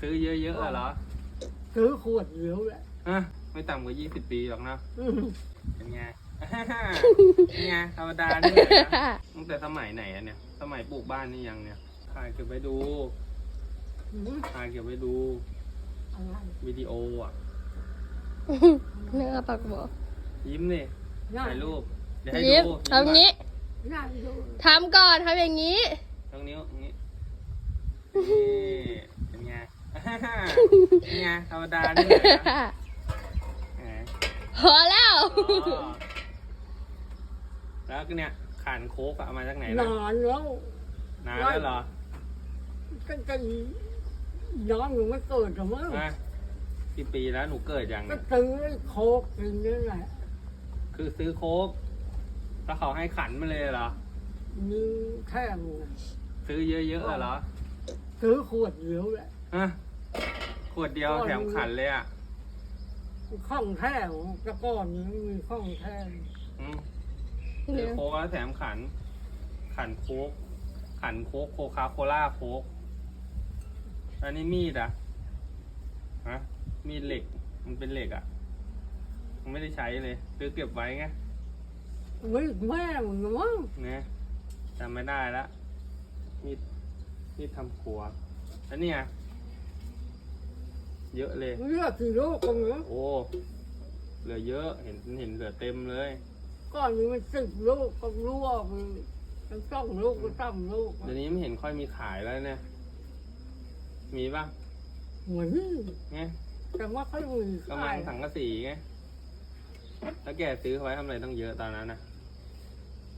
ซื้อเยอะๆอะเหรอซื้อขวดเดียวแหละฮะไม่ต่ำกว่ายี่สิบปีหรอกนะอืมเป็นไง เป็นไงธรรมดานี่แหละนะตั้งแต่สมัยไหนอะเนี่ย สมัยปลูกบ้านนี่ยังเนี่ยถ่ายเก็บไว้ดูอืมถ่ายเก็บไว้ดูอะไรวิดีโออะ เนื้อปากบอกยิ้มดิน่าถ่ายรูปเดี๋ยวให้ยิ้มดูทำงี้น่าดู ทำก่อนทำอย่างนี้ตรงนิ้วตรงนี้นี่เป็น ไงเป็นไงธรรมดานี่แหละนะแหมพอแล้วอ๋อแล้วก็เนี่ยขันโค้กอะเอามาจากไหนนนะานแล้วนานแล้วเหรอตั้งแต่ย้อนหนูไม่เกิดหรอกมั้งฮะกี่ปีแล้วหนูเกิดยัง ก็เนี่ยซื้อโคกกินนี่แหละคือซื้อโค้กแล้วเขาให้ขันมาเลยเหรอ มีแท่งซื้อเยอะๆอะเหรอ ซื้อขวดเดียวแหละฮะ ขวดเดียวแถมขันเลยอะข้องแท่งกระก้อนนี้มีข้องแท่งอืมซื้อโค้กแล้วแถมขัน ขันโค้กขันโค้กโคคาโคล่าโค้กอันนี้มีดอะฮะมีดเหล็ก มันเป็นเหล็กอะมันไม่ได้ใช้เลยซื้อเก็บไว้ไงเฮ้ยแม่มึงมั้งเนี่ยจำไม่ได้ละมีดมีดทำครัวแล้วเนี่ย เยอะเลย เลือกกี่ลูกกันเนาะโอ้เหลือเยอะเห็นเห็นเหลือเต็มเลย ก้อนนี้มันสิบลูกก็รั่วไปทั้งสองลูกก็ตั้งลูกเดี๋ยวนี้ไม่เห็นค่อยมีขายแล้วเนี่ย มีป่ะเหมือนไงแต่ว่าเขามีกำลัขางยสังกะสีไงแล้วแกซื้อเขาไว้ทำอะไรต้องเยอะตอนนั้นนะ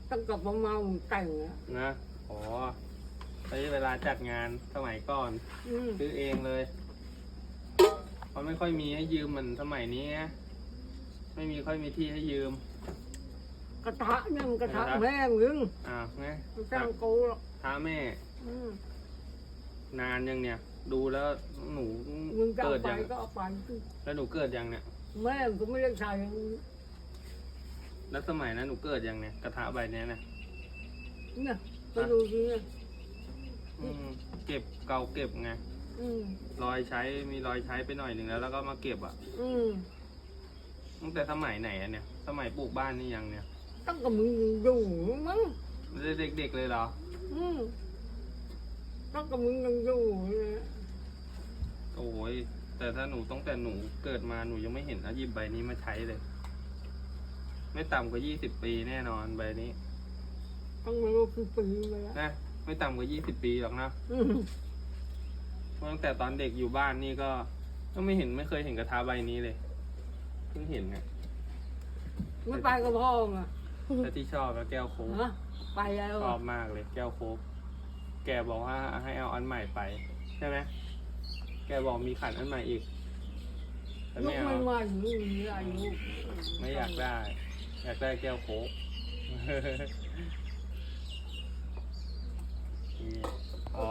ตั้งกับประมาณแต่งอะนะอ๋อใช้เวลาจัดงานสมัยก่อน อืมซื้อเองเลย เพราะไม่ค่อยมีให้ยืมเหมือนสมัยนี้ไงไม่มีค่อยมีที่ให้ยืม กระทะเนี่ยมันกระทะกระทะแม่มึงอ้าวไงมันจ้างกูหรอกท้าแม่ อืมนานยังเนี่ย ดูแล้วหนูมึงจะเกิเอาดไปยังก็เอาไปสิแล้วหนูเกิดยังเนี่ย แม่มึงก็ไม่ได้ใช้แล้วสมัยนั้นหนูเกิดยังเนี่ยกระทะใบเนี้ยนะเนี่ยก็ดูดิเนี่ยอืมเก็บเก่าเก็บไง อืมรอยใช้มีรอยใช้ไปหน่อยหนึ่งแล้ว แล้วก็มาเก็บอะอืมตั้งแต่สมัยไหนอะเนี่ย สมัยปลูกบ้านนี่ยังเนี่ยตั้งกับมึงอยู่มั้งไม่ได้เด็กๆเลยเหรอ อืมตั้งกับมึงยังอยู่เนี่ยโอ้ยแต่ถ้าหนูตั้งแต่หนูเกิดมาหนูยังไม่เห็นเอาหยิบใบนี้มาใช้เลย ไม่ต่ำกว่ายี่สิบปีแน่นอนใบนี้ ตั้งมารู้กี่ปีไปแล้วนะไม่ต่ำกว่ายี่สิบปีหรอกนะอืม เพราะตั้งแต่ตอนเด็กอยู่บ้านนี่ก็ก็ไม่เห็นไม่เคยเห็นกระทะใบนี้เลย เพิ่งเห็นเนี่ยไม่ไปกับพ่ออะแต่ที่ชอบแล้วแก้วโค้กฮะไปแล้วชอบมากเลยแก้วโค้กแกบอกว่าให้เอาอันใหม่ไปใช่ไหมแกบอกมีขันอันใหม่อีกแต่ลูไม่กเอาไม่มาอยู่มีอายุไม่อยากได้ อยากได้แก้วโค้ก นี่อ๋อ